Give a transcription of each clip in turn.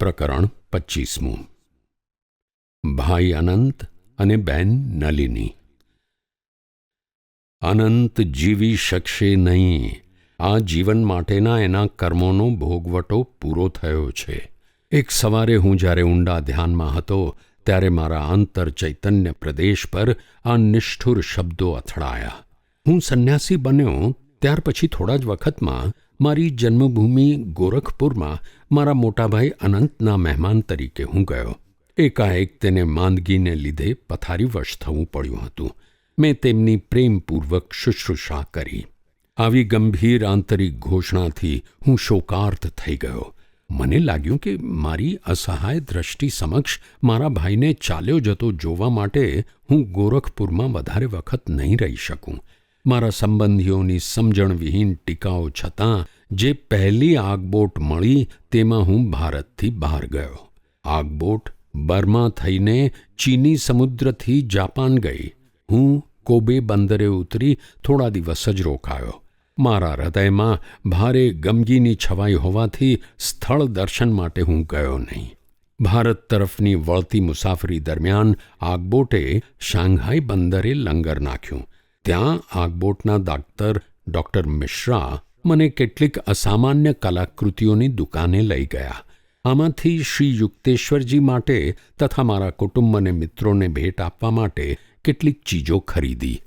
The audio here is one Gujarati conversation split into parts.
પ્રકરણ પચીસમું. ભાઈ અનંત અને બેન નલિની. અનંત જીવી શકશે નહીં. આ જીવન માટેના એના કર્મોનો ભોગવટો પૂરો થયો છે. એક સવારે હું જ્યારે ઊંડા ધ્યાનમાં હતો, ત્યારે મારા આંતર ચૈતન્ય પ્રદેશ પર આ નિષ્ઠુર શબ્દો અથડાયા. હું સંન્યાસી બન્યો, ત્યાર પછી થોડા જ વખતમાં મારી જન્મભૂમિ ગોરખપુરમાં મારા મોટાભાઈ અનંતના મહેમાન તરીકે હું ગયો. એકાએક તેને માંદગીને લીધે પથારીવશ થવું પડ્યું હતું. મેં તેમની પ્રેમપૂર્વક શુશ્રુષા કરી. આવી ગંભીર આંતરિક ઘોષણાથી હું શોકાર્થ થઈ ગયો. મને લાગ્યું કે મારી અસહાય દ્રષ્ટિ સમક્ષ મારા ભાઈને ચાલ્યો જતો જોવા માટે હું ગોરખપુરમાં વધારે વખત નહીં રહી શકું. મારા સંબંધીઓની સમજણવિહીન ટીકાઓ છતાં જે પહેલી આગબોટ મળી તેમાં હું ભારતથી બહાર ગયો. આગબોટ બર્મા થઈને ચીની સમુદ્રથી જાપાન ગઈ. હું કોબે બંદરે ઉતરી થોડા દિવસ જ રોકાયો. મારા હૃદયમાં ભારે ગમગીની છવાઈ હોવાથી સ્થળ દર્શન માટે હું ગયો નહીં. ભારત તરફની વળતી મુસાફરી દરમિયાન આગબોટે શાંઘાઈ બંદરે લંગર નાખ્યું. ત્યાં આગબોટના દાક્તર ડૉક્ટર મિશ્રા મને કેટલીક અસામાન્ય કલાકૃતિઓની દુકાને લઈ ગયા. આમાંથી શ્રી યુક્તેશ્વરજી માટે તથા મારા કુટુંબ અને મિત્રોને ભેટ આપવા માટે કેટલીક ચીજો ખરીદી.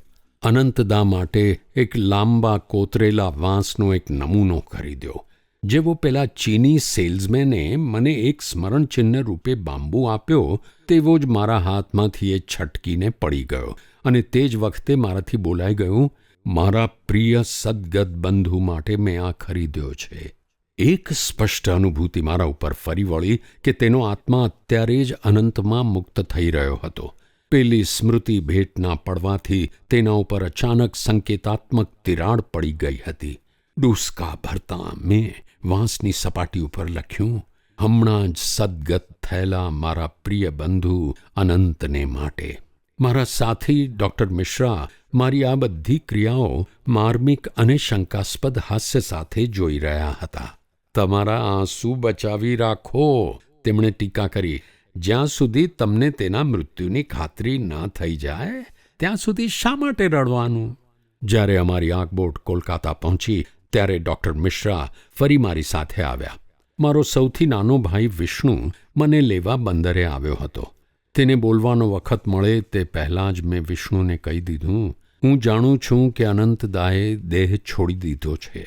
અનંતદા માટે એક લાંબા કોતરેલા વાંસનો એક નમૂનો ખરીદ્યો, જેવો પેલા ચીની સેલ્સમેને મને એક સ્મરણચિહ્ન રૂપે બાંબુ આપ્યો, તેવો જ મારા હાથમાંથી એ છટકીને પડી ગયો. અને તે જ વખતે મારાથી બોલાઈ ગયું, મારા પ્રિય સદગત બંધુ માટે મેં આ ખરીદ્યો છે. એક સ્પષ્ટ અનુભૂતિ મારા ઉપર ફરી વળી કે તેનો આત્મા અત્યારે જ અનંતમાં મુક્ત થઈ રહ્યો હતો. પેલી સ્મૃતિ ભેટના પડવાથી તેના ઉપર અચાનક સંકેતાત્મક તિરાડ પડી ગઈ હતી. ડુસકા ભરતા મેં વાંસની સપાટી ઉપર લખ્યું, હમણાં જ સદગત થયેલા મારા પ્રિય બંધુ અનંતને માટે મારા સાથી ડૉક્ટર મિશ્રા, મારી આ બધી ક્રિયાઓ માર્મિક અને શંકાસ્પદ હાસ્ય સાથે જોઈ રહ્યા હતા. તમારા આંસુ બચાવી રાખો, તેમણે ટીકા કરી. જ્યાં સુધી તમને તેના મૃત્યુની ખાતરી ન થઈ જાય, ત્યાં સુધી શા માટે રડવાનું? જ્યારે અમારી આંખબોટ કોલકાતા પહોંચી, ત્યારે ડૉક્ટર મિશ્રા ફરી મારી સાથે આવ્યા. મારો સૌથી નાનો ભાઈ વિષ્ણુ મને લેવા બંદરે આવ્યો હતો. તેને બોલવાનો વખત મળે તે પહેલાં જ મેં વિષ્ણુને કહી દીધું, હું જાણું છું કે અનંતદાએ દેહ છોડી દીધો છે.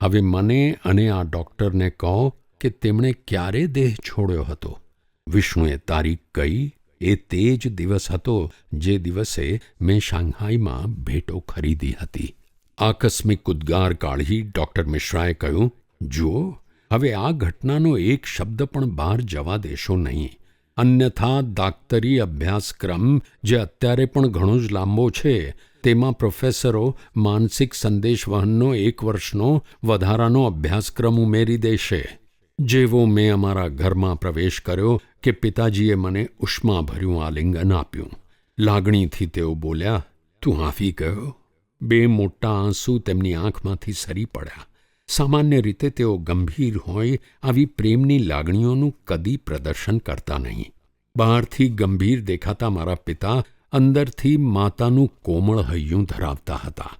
હવે મને અને આ ડૉક્ટરને કહો કે તેમણે ક્યારે દેહ છોડ્યો હતો. વિષ્ણુએ તારીખ કહી, એ તે જ દિવસ હતો જે દિવસે મેં શાંઘાઈમાં ભેટો ખરીદી હતી. આકસ્મિક ઉદ્ગાર કાઢી ડૉક્ટર મિશ્રાએ કહ્યું, જુઓ, હવે આ ઘટનાનો એક શબ્દ પણ બહાર જવા દેશો નહીં. અન્યથા દાક્તરી અભ્યાસક્રમ, જે અત્યારે પણ ઘણો જ લાંબો છે, તેમાં પ્રોફેસરો માનસિક સંદેશવહનનો એક વર્ષનો વધારાનો અભ્યાસક્રમ ઉમેરી દેશે. જેવો મેં અમારા ઘરમાં પ્રવેશ કર્યો કે પિતાજીએ મને ઉષ્માભર્યું આલિંગન આપ્યું. લાગણીથી તેઓ બોલ્યા, તું આવી ગયો. બે મોટા આંસુ તેમની આંખમાંથી સરી પડ્યા. સામાન્ય રીતે તેઓ ગંભીર હોય આવી પ્રેમની લાગણીઓનું કદી પ્રદર્શન કરતા નહીં. બહારથી ગંભીર દેખાતા મારા પિતા અંદરથી માતાનું કોમળ હૈયું ધરાવતા હતા.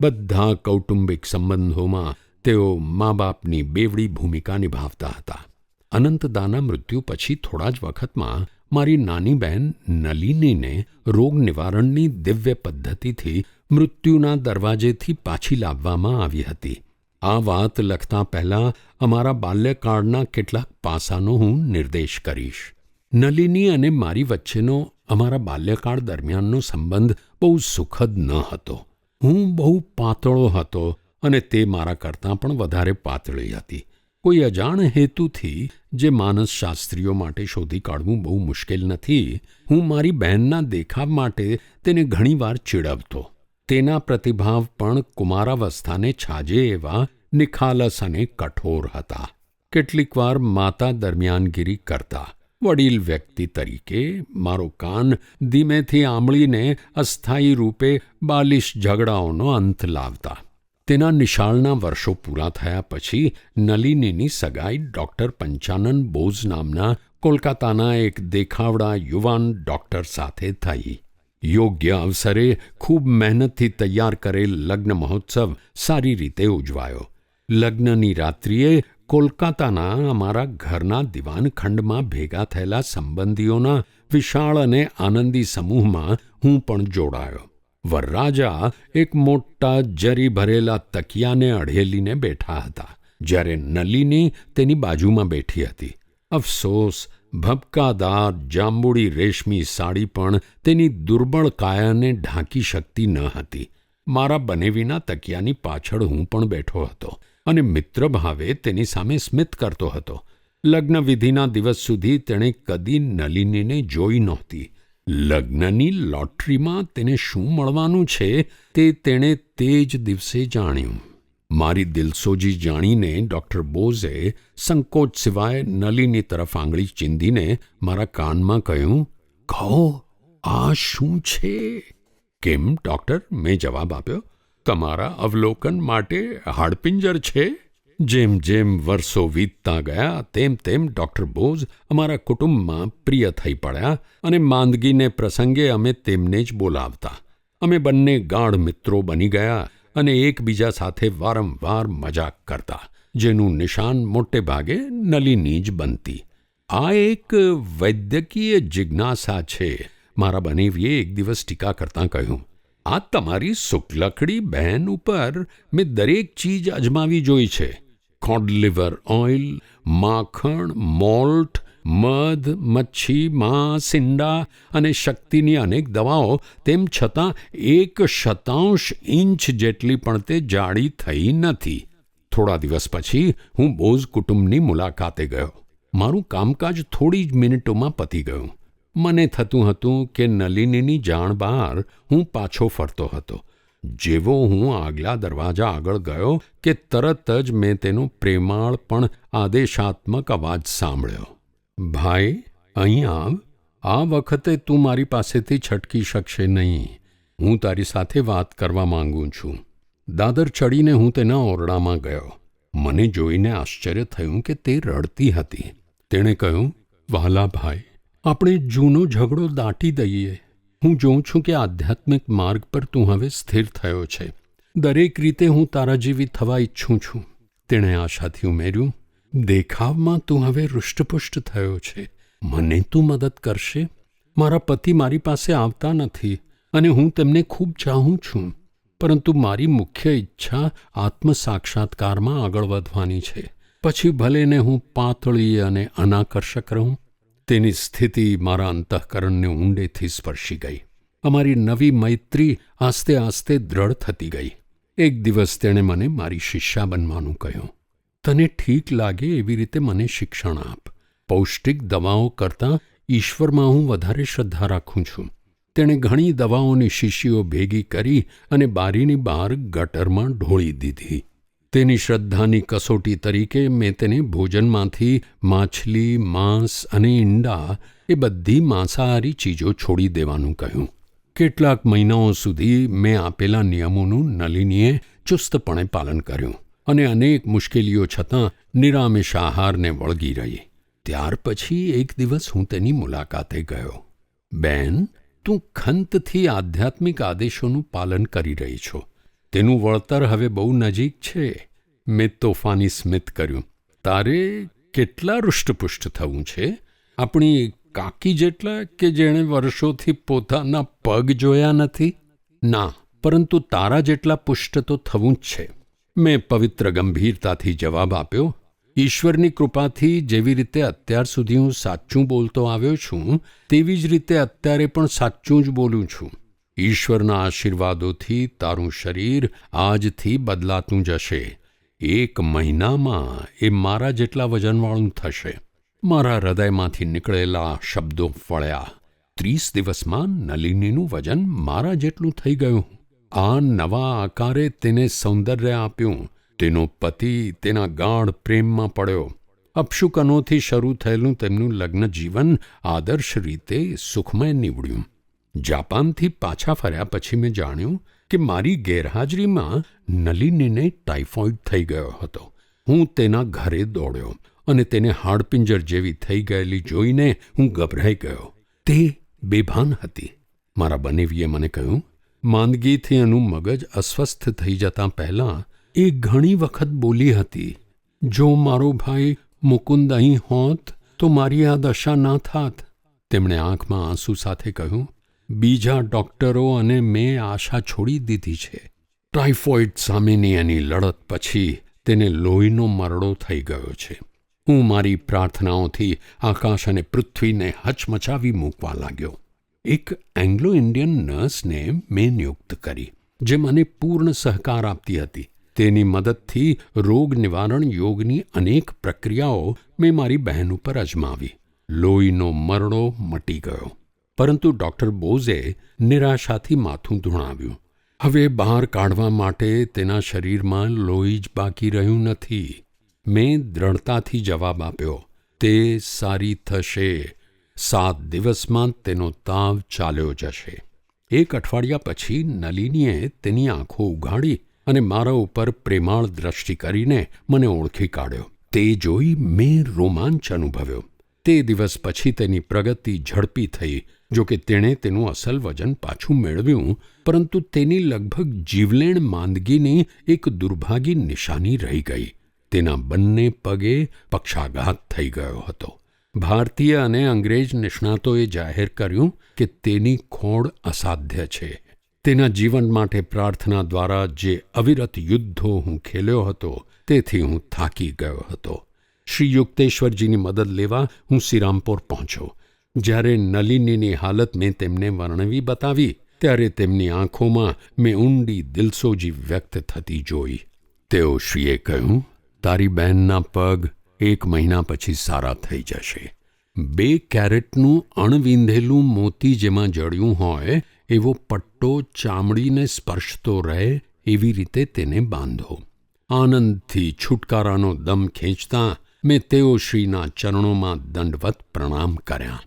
બધા કૌટુંબિક સંબંધોમાં તેઓ મા બાપની બેવડી ભૂમિકા નિભાવતા હતા. અનંતદાના મૃત્યુ પછી થોડા જ વખતમાં મારી નાની બહેન નલિનીને રોગ નિવારણની દિવ્ય પદ્ધતિથી મૃત્યુના દરવાજેથી પાછી લાવવામાં આવી હતી. આ વાત લખતા પહેલાં અમારા બાલ્યકાળના કેટલાક પાસાનો હું નિર્દેશ કરીશ. નલિની અને મારી વચ્ચેનો અમારા બાલ્યકાળ દરમિયાનનો સંબંધ બહુ સુખદ ન હતો. હું બહુ પાતળો હતો અને તે મારા કરતાં પણ વધારે પાતળી હતી. કોઈ અજાણ હેતુથી જે માનસશાસ્ત્રીઓ માટે શોધી કાઢવું બહુ મુશ્કેલ નથી, હું મારી બહેનના દેખાવ માટે તેને ઘણીવાર ચીડવતો. તેના પ્રતિભાવ પણ કુમારાવસ્થાને છાજે એવા નિખાલસ અને કઠોર હતા. કેટલીકવાર માતા દરમિયાનગીરી કરતા, વડીલ વ્યક્તિ તરીકે, મારો કાન ધીમેથી આંબળીને અસ્થાયી રૂપે બાલિશ ઝઘડાઓનો અંત લાવતા. તેના નિશાળના વર્ષો પૂરા થયા પછી નલિનીની સગાઈ ડૉક્ટર પંચાનન બોઝ નામના કોલકાતાના એક દેખાવડા યુવાન ડૉક્ટર સાથે થઈ. યોગ્ય અવસરે ખૂબ મહેનતથી તૈયાર કરેલ લગ્ન મહોત્સવ સારી રીતે ઉજવાયો. લગ્નની રાત્રિએ કોલકાતાના અમારા ઘરના દિવાનખંડમાં ભેગા થયેલા સંબંધીઓના વિશાળ અને આનંદી સમૂહમાં હું પણ જોડાયો. વરરાજા એક મોટા જરી ભરેલા તકિયાને અઢેલીને બેઠા હતા. જ્યારે નલીની તેની બાજુમાં બેઠી હતી. અફસોસ ભબકાદાર જાંબુડી રેશમી સાડી પણ તેની દુર્બળ કાયાને ઢાંકી શકતી ન હતી. મારા બનેવીના તકિયાની પાછળ હું પણ બેઠો હતો અને મિત્ર ભાવે તેની સામે સ્મિત કરતો હતો. લગ્નવિધિના દિવસ સુધી તેણે કદી નલિનીને જોઈ નહોતી. લગ્નની લોટરીમાં તેને શું મળવાનું છે તે તેણે તે જ દિવસે જાણ્યું. મારી દિલસોજી જાણીને ડૉક્ટર બોઝે સંકોચ સિવાય નલીની તરફ આંગળી ચીંધીને મારા કાનમાં કહ્યું, કહો, આ શું છે? કેમ, ડૉક્ટર? મેં જવાબ આપ્યો, તમારા અવલોકન માટે હાડપિંજર છે. જેમ જેમ વર્ષો વીતતા ગયા, તેમ તેમ ડૉક્ટર બોઝ અમારા કુટુંબમાં પ્રિય થઈ પડ્યા અને માંદગીને પ્રસંગે અમે તેમને જ બોલાવતા. અમે બંને ગાઢ મિત્રો બની ગયા અને એકબીજા સાથે વારંવાર મજાક કરતા, જેનું નિશાન મોટે ભાગે નલીની જ બનતી. આ એક વૈદ્યકીય જિજ્ઞાસા છે, મારા બનેવીએ એક દિવસ ટીકા કરતાં કહ્યું. આ તમારી શુક્લકડી બહેન ઉપર મેં દરેક ચીજ અજમાવી જોઈ છે. કોડ લિવર, ઓઇલ, માખણ, મોલ્ટ, મધ, મચ્છી, માંસ, ઈંડા અને શક્તિની અનેક દવાઓ, તેમ છતાં એક શતાંશ ઇંચ જેટલી પણ તે જાડી થઈ નથી. થોડા દિવસ પછી હું બોઝ કુટુંબની મુલાકાતે ગયો. મારું કામકાજ થોડી જ મિનિટોમાં પતી ગયું. મને થતું હતું કે નલિનીની જાણ બહાર હું પાછો ફરતો હતો. જેવો હું આગલા દરવાજા આગળ ગયો કે તરત જ મેં તેનો પ્રેમાળ પણ આદેશાત્મક અવાજ સાંભળ્યો. ભાઈ, અહીં આવ. આ વખતે તું મારી પાસેથી છટકી શકશે નહીં. હું તારી સાથે વાત કરવા માંગુ છું. દાદર ચડીને હું તેના ઓરડામાં ગયો. મને જોઈને આશ્ચર્ય થયું કે તે રડતી હતી. તેણે કહ્યું, વાલા ભાઈ, આપણે જૂનો ઝઘડો દાટી દઈએ. હું જોઉં છું કે આધ્યાત્મિક માર્ગ પર તું હવે સ્થિર થયો છે. દરેક રીતે હું તારા જેવી થવા ઈચ્છું છું. તેણે આશાથી ઉમેર્યું, દેખાવમાં તું હવે હૃષ્ટપુષ્ટ થયો છે. મને તું મદદ કરશે. મારા પતિ મારી પાસે આવતા નથી અને હું તેમને ખૂબ ચાહું છું. પરંતુ મારી મુખ્ય ઈચ્છા આત્મ સાક્ષાત્કારમાં આગળ વધવાની છે. પછી ભલેને હું પાતળી અને અનાકર્ષક રહું તેની સ્થિતિ મારા અંતઃકરણને ઊંડેથી સ્પર્શી ગઈ. અમારી નવી મૈત્રી આસ્તે આસ્તે દ્રઢ થતી ગઈ. એક દિવસ તેણે મને મારી શિષ્યા બનવાનું કહ્યું. તને ઠીક લાગે એવી રીતે મને શિક્ષણ આપ. પૌષ્ટિક દવાઓ કરતાં ઈશ્વરમાં હું વધારે શ્રદ્ધા રાખું છું. તેણે ઘણી દવાઓની શીશીઓ ભેગી કરી અને બારીની બહાર ગટરમાં ઢોળી દીધી. તેની શ્રદ્ધાની કસોટી તરીકે મેં તેને ભોજનમાંથી માછલી, માંસ અને ઈંડા એ બધી માંસાહારી ચીજો છોડી દેવાનું કહ્યું. કેટલાક મહિનાઓ સુધી મેં આપેલા નિયમોનું નલિનીએ ચુસ્તપણે પાલન કર્યું અને અનેક મુશ્કેલીઓ છતાં નિરામિષ આહારને વળગી રહી. ત્યાર પછી એક દિવસ હું તેની મુલાકાતે ગયો. બેન, તું ખંતથી આધ્યાત્મિક આદેશોનું પાલન કરી રહી છો. તેનું વળતર હવે બહુ નજીક છે. મેં તોફાની સ્મિત કર્યું. તારે કેટલા હૃષ્ટપુષ્ટ થવું છે? આપણી કાકી જેટલા કે જેણે વર્ષોથી પોતાના પગ જોયા નથી? ના, પરંતુ તારા જેટલા પુષ્ટ તો થવું જ છે. મેં પવિત્ર ગંભીરતાથી જવાબ આપ્યો, ઈશ્વરની કૃપાથી જેવી રીતે અત્યાર સુધી હું સાચું બોલતો આવ્યો છું, તેવી જ રીતે અત્યારે પણ સાચું જ બોલું છું. ઈશ્વરના આશીર્વાદોથી તારું શરીર આજથી બદલાતું જશે. એક મહિનામાં એ મારા જેટલા વજનવાળું થશે. મારા હૃદયમાંથી નીકળેલા શબ્દો ફળ્યા. ત્રીસ દિવસમાં નલિનીનું વજન મારા જેટલું થઈ ગયું. આ નવા આકારે તેને સૌંદર્ય આપ્યું. તેનો પતિ તેના ગાઢ પ્રેમમાં પડ્યો. અપશુકનોથી શરૂ થયેલું તેમનું લગ્ન જીવન આદર્શ રીતે સુખમય નીવડ્યું. જાપાનથી પાછા ફર્યા પછી મેં જાણ્યું કે મારી ગેરહાજરીમાં નલિનીને ટાઇફોઇડ થઈ ગયો હતો. હું તેના ઘરે દોડ્યો અને તેને હાડપિંજર જેવી થઈ ગયેલી જોઈને હું ગભરાઈ ગયો. તે બેભાન હતી. મારા બનેવીએ મને કહ્યું, માંદગીથી એનું મગજ અસ્વસ્થ થઈ જતાં પહેલાં એ ઘણી વખત બોલી હતી, જો મારો ભાઈ મુકુંદ અહીં હોત તો મારી આ દશા ના થાત. તેમણે આંખમાં આંસુ સાથે કહ્યું બીજા ડૉક્ટરો અને મેં આશા છોડી દીધી છે. ટાઇફોઇડ સામેની એની લડત પછી તેને લોહીનો મરડો થઈ ગયો છે. હું મારી પ્રાર્થનાઓથી આકાશ અને પૃથ્વીને હચમચાવી મૂકવા લાગ્યો. એક એંગ્લો ઇન્ડિયન નર્સને મેં નિયુક્ત કરી, જે મને પૂર્ણ સહકાર આપતી હતી. તેની મદદથી રોગ નિવારણ યોગની અનેક પ્રક્રિયાઓ મેં મારી બહેન ઉપર અજમાવી. લોહીનો મરડો મટી ગયો. પરંતુ ડૉક્ટર બોઝે નિરાશાથી માથું ધૂણાવ્યું. હવે બહાર કાઢવા માટે તેના શરીરમાં લોહી જ બાકી રહ્યું નથી. મેં દ્રઢતાથી જવાબ આપ્યો, તે સારી થશે. સાત દિવસમાં તેનો તાવ ચાલ્યો જશે. એક અઠવાડિયા પછી નલિનીએ તેની આંખો ઉઘાડી અને મારા ઉપર પ્રેમાળ દ્રષ્ટિ કરીને મને ઓળખી કાઢ્યો. તે જોઈ મેં રોમાંચ અનુભવ્યો. તે દિવસ પછી તેની પ્રગતિ ઝડપી થઈ, જો કે તેણે તેનું અસલ વજન પાછું મેળવ્યું, પરંતુ તેની લગભગ જીવલેણ માંદગીની એક દુર્ભાગી નિશાની રહી ગઈ. તેના બંને પગે પક્ષાઘાત થઈ ગયો હતો. ભારતીય અને અંગ્રેજ નિષ્ણાતોએ જાહેર કર્યું કે તેની ખોડ અસાધ્ય છે. તેના જીવન માટે પ્રાર્થના દ્વારા જે અવિરત યુદ્ધો હું ખેલ્યો હતો, તેથી હું થાકી ગયો હતો. શ્રી યુક્તેશ્વરજીની મદદ લેવા હું શ્રીરામપુર પહોંચ્યો. જ્યારે નલિનીની હાલત મેં તેમને વર્ણવી બતાવી, ત્યારે તેમની આંખોમાં મેં ઊંડી દિલસોજી વ્યક્ત થતી જોઈ. તેઓ શ્રીએ કહ્યું, તારી બહેનના પગ એક મહિના પછી સારા થઈ જશે. બે કેરેટનું અણવિંધેલું મોતી જેમાં જડ્યું હોય, એવો પટ્ટો ચામડીને સ્પર્શતો રહે એવી રીતે તેને બાંધો. આનંદથી છુટકારાનો દમ ખેંચતા મેં તેઓ શ્રીના ચરણોમાં દંડવત પ્રણામ કર્યા.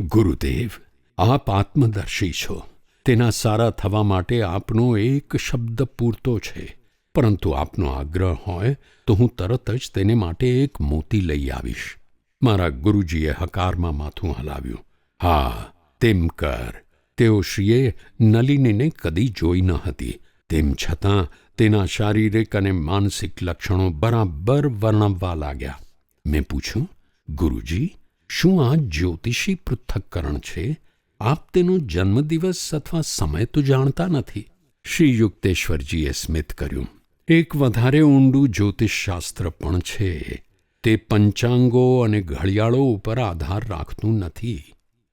ગુરુદેવ, આપ આત્મદર્શી છો. તેના સારા થવા માટે આપનો એક શબ્દ પૂરતો છે. પરંતુ આપનો આગ્રહ હોય તો હું તરત જ તેને માટે એક મોતી લઈ આવીશ. મારા ગુરુજીએ હકારમાં માથું હલાવ્યું. હા, તેમ કર. તેઓ શ્રીએ નલિનીને કદી જોઈ ન હતી. તેમ છતાં તેના શારીરિક અને માનસિક લક્ષણો બરાબર વર્ણવવા લાગ્યા. મેં પૂછ્યું, ગુરુજી, શું આ જ્યોતિષી પૃથ્થકરણ છે? આપ તેનો જન્મદિવસ અથવા સમય તો જાણતા નથી. શ્રી યુક્તેશ્વરજીએ સ્મિત કર્યું, એક વધારે ઊંડું જ્યોતિષશાસ્ત્ર પણ છે. તે પંચાંગો અને ઘડિયાળો ઉપર આધાર રાખતું નથી.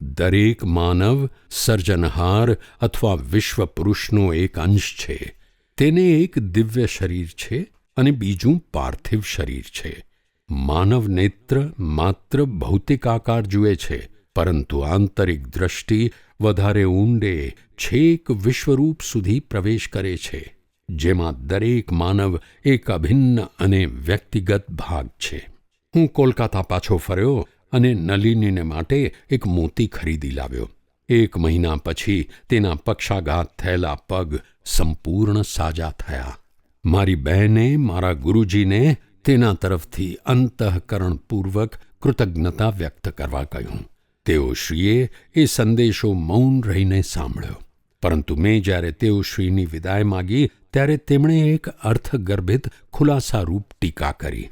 દરેક માનવ, સર્જનહાર અથવા વિશ્વ પુરુષનો એક અંશ છે. તેને એક દિવ્ય શરીર છે અને બીજું પાર્થિવ શરીર છે. માનવ નેત્ર માત્ર ભૌતિક આકાર જુએ છે, પરંતુ આંતરિક દ્રષ્ટિ વધારે ઊંડે છેક વિશ્વરૂપ સુધી પ્રવેશ કરે છે, જેમાં દરેક માનવ એક અભિન્ન અને વ્યક્તિગત ભાગ છે. હું કોલકાતા પાછો ફર્યો અને નલિનીને માટે એક મોતી ખરીદી લાવ્યો. એક મહિના પછી તેના પક્ષાઘાત થયેલા પગ સંપૂર્ણ સાજા થયા. મારી બહેને, મારા ગુરુજીને તેના તરફથી અંતઃકરણપૂર્વક કૃતજ્ઞતા વ્યક્ત કરવા કહ્યું. તેઓ શ્રીએ એ સંદેશો મૌન રહીને સાંભળ્યો. પરંતુ મેં જ્યારે તેઓ શ્રીની વિદાય માગી, ત્યારે તેમણે એક અર્થગર્ભિત ખુલાસારૂપ ટીકા કરી.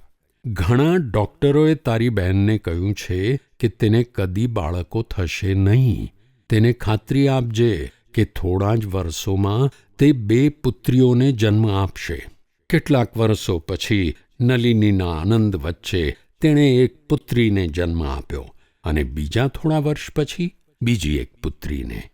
ઘણા ડૉક્ટરોએ તારી બહેનને કહ્યું છે કે તેને કદી બાળકો થશે નહીં. તેને ખાતરી આપજે કે થોડા જ વર્ષોમાં તે બે પુત્રીઓને જન્મ આપશે. કેટલાક વર્ષો પછી નલિનીના આનંદ વચ્ચે તેણે એક પુત્રીને જન્મ આપ્યો અને બીજા થોડા વર્ષ પછી બીજી એક પુત્રીને.